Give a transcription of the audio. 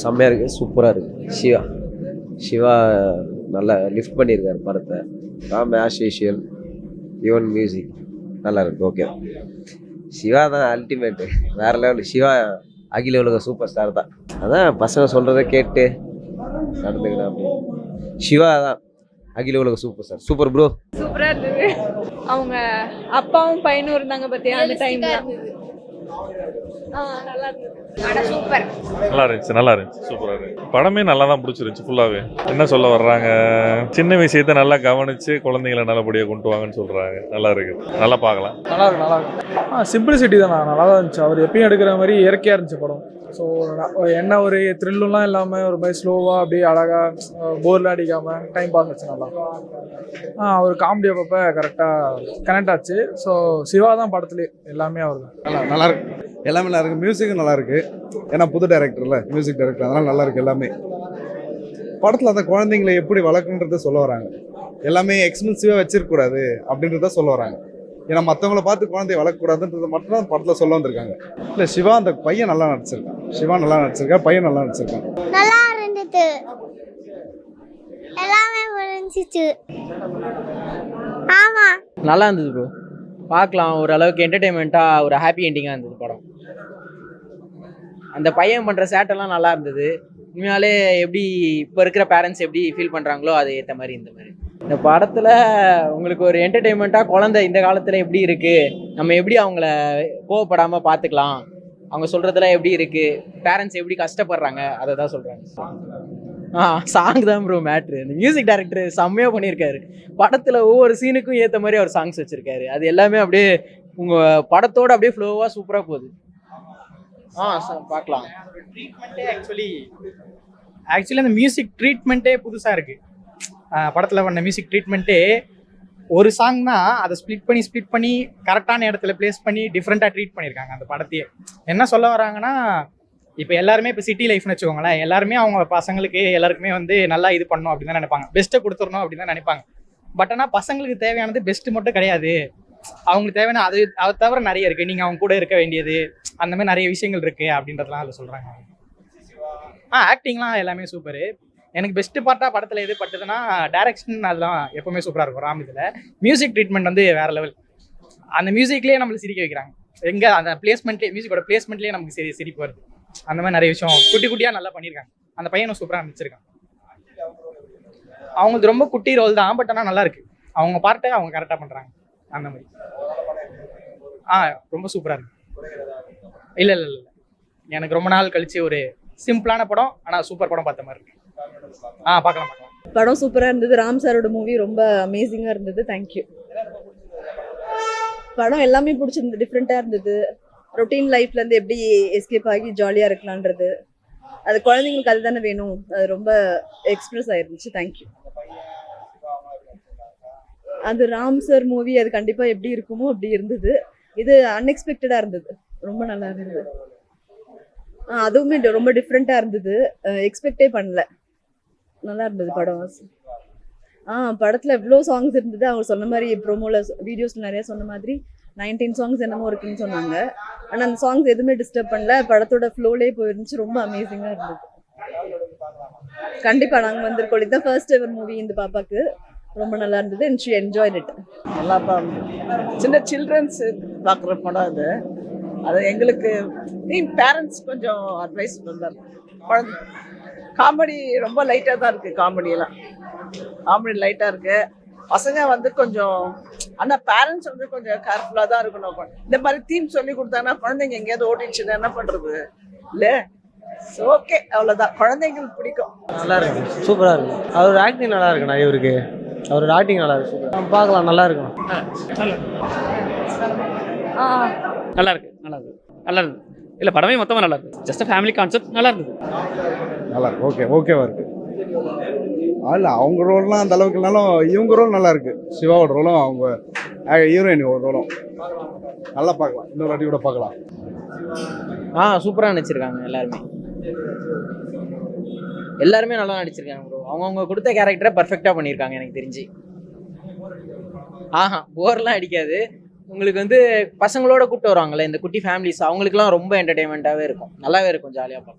செம்மையாக இருக்குது சூப்பராக இருக்குது சிவா சிவா நல்லா லிஃப்ட் பண்ணியிருக்காரு படத்தை. Ram as usual even music நல்லா இருக்கு ஓகே சிவா தான் அல்டிமேட்டு வேறு லெவல் சிவா அகில உலக சூப்பர் ஸ்டார் தான். அதான் பசங்க சொல்கிறத கேட்டு நடந்துக்கணும் அப்படி சிவா தான் அகில உலக சூப்பர் ஸ்டார் சூப்பர் ப்ரோ சூப்பரா இருந்தது. அவங்க அப்பாவும் பையனும் இருந்தாங்க பத்தியா அந்த டைம்ல ஆ நல்லா இருந்துச்சு நல்லா இருந்துச்சு. சூப்பராக இருந்துச்சு. படமே நல்லா தான் பிடிச்சிருந்துச்சு ஃபுல்லாகவே என்ன சொல்ல வர்றாங்க? சின்ன விஷயத்த நல்லா கவனிச்சு குழந்தைங்களை நல்லபடியாக கொண்டு வாங்கன்னு சொல்கிறாங்க நல்லா இருக்குது. நல்லா பார்க்கலாம். நல்லா இருக்கு நல்லா இருக்கு. ஆ சிம்பிளிசிட்டி தான் நல்லா தான் இருந்துச்சு. அவர் எப்பயும் எடுக்கிற மாதிரி இயற்கையாக இருந்துச்சு படம். ஸோ என்ன ஒரு த்ரில்லுலாம் இல்லாமல் ஒரு மாதிரி ஸ்லோவாக அப்படியே அழகாக போர்லாம் அடிக்காமல் டைம் பாஸ் ஆச்சு நல்லா. ஆ அவர் காமெடி அப்பப்போ கரெக்டாக கனெக்ட் ஆச்சு. ஸோ சிவா தான் படத்துலேயே எல்லாமே அவர் தான் நல்லா நல்லா இருக்கு. எல்லாமே நல்லா இருக்கு. மியூசிக்கும் நல்லா இருக்கு. ஏன்னா புது டைரக்டர்ல மியூசிக் டைரக்டர் அதனால நல்லா இருக்கு எல்லாமே. படத்தில் அந்த குழந்தைங்களை எப்படி வளர்க்குன்றத சொல்ல வராங்க. எல்லாமே எக்ஸ்பென்சிவாக வச்சிருக்கக்கூடாது அப்படின்றத சொல்ல வராங்க. ஏன்னா மற்றவங்கள பார்த்து குழந்தைய வளர்க்கக்கூடாதுன்றத மட்டும் தான் படத்தில் சொல்ல வந்திருக்காங்க. இல்லை சிவா அந்த பையன் நல்லா நடிச்சிருக்கான். சிவா நல்லா நடிச்சிருக்கா பையன் நல்லா நடிச்சிருக்கான். நல்லா இருந்தது எல்லாமே முடிஞ்சிச்சு. ஆமா. நல்லா இருந்தது ப்ரோ பார்க்கலாம் ஓரளவுக்கு என்டர்டெயின்மெண்ட்டாக ஒரு ஹாப்பி எண்டிங்காக இருந்தது படம். அந்த பையன் பண்ணுற சேட்டெல்லாம் நல்லா இருந்தது. உண்மையாலே எப்படி இப்போ இருக்கிற பேரண்ட்ஸ் எப்படி ஃபீல் பண்ணுறாங்களோ அது ஏற்ற மாதிரி இந்த மாதிரி. இந்த படத்தில் உங்களுக்கு ஒரு என்டர்டெயின்மெண்ட்டாக குழந்தை இந்த காலத்தில் எப்படி இருக்குது நம்ம எப்படி அவங்கள கோவப்படாமல் பார்த்துக்கலாம்? அவங்க சொல்கிறதெல்லாம் எப்படி இருக்குது பேரண்ட்ஸ் எப்படி கஷ்டப்படுறாங்க? அதை தான் சொல்கிறாங்க ஆ சாங் தான் ப்ரோ மேட்ரு இந்த மியூசிக் டைரக்டர் செம்மையாக பண்ணியிருக்காரு. படத்தில் ஒவ்வொரு சீனுக்கும் ஏற்ற மாதிரி அவர் சாங்ஸ் வச்சுருக்காரு. அது எல்லாமே அப்படியே உங்கள் படத்தோட அப்படியே ஃப்ளோவாக சூப்பராக போகுது. ஆ ச- பார்க்கலாம். ட்ரீட்மெண்ட்டே ஆக்சுவலி ஆக்சுவலி அந்த மியூசிக் ட்ரீட்மெண்ட்டே புதுசாக இருக்குது படத்தில் பண்ண மியூசிக் ட்ரீட்மெண்ட்டே ஒரு சாங் தான் அதை ஸ்ப்ளிட் பண்ணி ஸ்ப்ளிட் பண்ணி கரெக்டான இடத்துல ப்ளேஸ் பண்ணி டிஃப்ரெண்ட்டாக ட்ரீட் பண்ணியிருக்காங்க அந்த படத்தையே. என்ன சொல்ல வராங்கன்னா இப்போ எல்லாருமே இப்போ சிட்டி லைஃப்னு வச்சுக்கோங்களேன் எல்லாருமே அவங்க பசங்களுக்கு எல்லாருக்குமே வந்து நல்லா இது பண்ணணும் அப்படின்னு தான் நினைப்பாங்க. பெஸ்ட்டை கொடுத்துடணும் அப்படின்னு தான் நினைப்பாங்க. பட் ஆனால் பசங்களுக்கு தேவையானது பெஸ்ட்டு மட்டும் கிடையாது. அவங்களுக்கு தேவையான அது அதை தவிர நிறைய இருக்குது நீங்கள் அவங்க கூட இருக்க வேண்டியது அந்த மாதிரி நிறைய விஷயங்கள் இருக்குது அப்படின்றதெல்லாம் அதில் சொல்கிறாங்க ஆ ஆக்டிங்லாம் எல்லாமே சூப்பரு எனக்கு பெஸ்ட் பார்ட்டாக படத்தில் எது பட்டதுன்னா டேரக்ஷன் அதெல்லாம் எப்பவுமே சூப்பராக இருக்கும் ராம் இதில். மியூசிக் ட்ரீட்மெண்ட் வந்து வேற லெவல் அந்த மியூசிக்லேயே நம்மளை சிரிக்க வைக்கிறாங்க. எங்கே அந்த பிளேஸ்மெண்ட்லேயே மியூசிக்கோட பிளேஸ்மெண்ட்லேயே நமக்கு சரி சிரிப்பு வருது. அந்த மாதிரி நிறைய விஷயம் குட்டி குட்டியாக நல்லா பண்ணியிருக்காங்க. அந்த பையனும் சூப்பராக நடிச்சிருக்கான். அவங்களுக்கு ரொம்ப குட்டி ரோல் தான் பட் ஆனால் நல்லா இருக்கு. அவங்க பார்ட்டை அவங்க கரெக்டாக பண்ணுறாங்க அந்த மாதிரி. ஆ ரொம்ப சூப்பராக இருக்கு. இல்லை இல்லை இல்லை எனக்கு ரொம்ப நாள் கழிச்சு ஒரு சிம்பிளான படம் ஆனால் சூப்பர் படம் பார்த்த மாதிரி இருக்கு. ஆ பார்க்கலாம் பார்க்கலாம். படம் சூப்பராக இருந்தது. ராம் சாரோட மூவி ரொம்ப அமேசிங்காக இருந்தது. தேங்க்யூ படம் எல்லாமே பிடிச்சிருந்தது. டிஃப்ரெண்ட்டாக இருந்தது. ரொட்டீன் லைஃப்லேருந்து எப்படி எஸ்கேப் ஆகி ஜாலியாக இருக்கலான்றது அது குழந்தைங்களுக்கு அதுதானே வேணும். அது ரொம்ப எக்ஸ்பிரஸ் ஆயிருந்துச்சு. தேங்க்யூ அது ராம் சார் மூவி அது கண்டிப்பாக எப்படி இருக்குமோ அப்படி இருந்தது. இது அன்எக்ஸ்பெக்டடாக இருந்தது. ரொம்ப நல்லா இருந்தது. அதுவுமே ரொம்ப டிஃப்ரெண்ட்டாக இருந்தது. எக்ஸ்பெக்டே பண்ணல. நல்லா இருந்தது படம். ஆ படத்தில் எவ்வளோ சாங்ஸ் இருந்தது. அவங்க சொன்ன மாதிரி ப்ரோமோவில் வீடியோஸ் நிறைய சொன்ன மாதிரி நைன்டீன் சாங்ஸ் என்னமோ இருக்குன்னு சொன்னாங்க. ஆனால் அந்த சாங்ஸ் எதுவுமே டிஸ்டர்ப் பண்ணல. படத்தோட ஃப்ளோலே போயிருந்துச்சு. ரொம்ப அமேசிங்காக இருந்தது. கண்டிப்பாக நாங்கள் வந்திருக்கோம். இதுதான் ஃபர்ஸ்ட் எவர் மூவி இந்த பாப்பாக்கு. ரொம்ப நல்லா இருந்தது. அண்ட் ஷி என்ஜாய் இட் நல்லா தான் சின்ன சில்ட்ரன்ஸ் பார்க்குற படம் அது. அது எங்களுக்கு பேரண்ட்ஸ் கொஞ்சம் அட்வைஸ் பண்ணார் குழந்தை காமெடி ரொம்ப லைட்டாக தான் இருக்குது காமெடியெல்லாம் காமெடி லைட்டாக இருக்குது பசங்க வந்து கொஞ்சம் ஆனால் பேரண்ட்ஸ் வந்து கொஞ்சம் கேர்ஃபுல்லாக தான் இருக்கணும். இந்த மாதிரி தீம் சொல்லி கொடுத்தாங்கன்னா குழந்தைங்க எங்கேயாவது ஓடிடுச்சுன்னா என்ன பண்ணுறது இல்லை. ஓகே அவ்வளோதான் குழந்தைங்களுக்கு பிடிக்கும். நல்லா இருக்கு. சூப்பராக இருக்கு. அவரோட ஆக்டிங் நல்லா இருக்குண்ணா இவருக்கு அவரோட ஆக்டிங் நல்லா இருக்கு. சூப்பர் பார்க்கலாம் நல்லா இருக்கும் நல்லா இருக்கு. நல்லா இருக்கு. நல்லா இருக்கு. இல்லை படமே மொத்தமாக நல்லா இருக்கு. ஜஸ்ட் ஃபேமிலி கான்செப்ட் நல்லா இருந்தது. நல்லா இருக்கு. ஓகே ஓகேவா இருக்கு. அதில் அவங்க ரோல்லாம் அந்த அளவுக்கு இல்லைனாலும் இவங்க ரோல் நல்லா இருக்கு. சிவாவோட ரோலும் அவங்க ஹீரோயினோட ரோலும் நல்லா பார்க்கலாம். இன்னொரு வாட்டி கூட பார்க்கலாம். ஆ சூப்பராக நடிச்சிருக்காங்க எல்லாருமே. எல்லாருமே நல்லா நடிச்சிருக்காங்க ப்ரோ அவங்கவுங்க கொடுத்த கேரக்டரை பர்ஃபெக்டாக பண்ணியிருக்காங்க எனக்கு தெரிஞ்சு. ஆஹா போர்லாம் அடிக்காது. உங்களுக்கு வந்து பசங்களோட கூப்பிட்டு வருவாங்கல்ல இந்த குட்டி ஃபேமிலிஸ் அவங்களுக்குலாம் ரொம்ப என்டர்டைன்மெண்ட்டாகவே இருக்கும். நல்லாவே இருக்கும் ஜாலியாக பார்க்கும்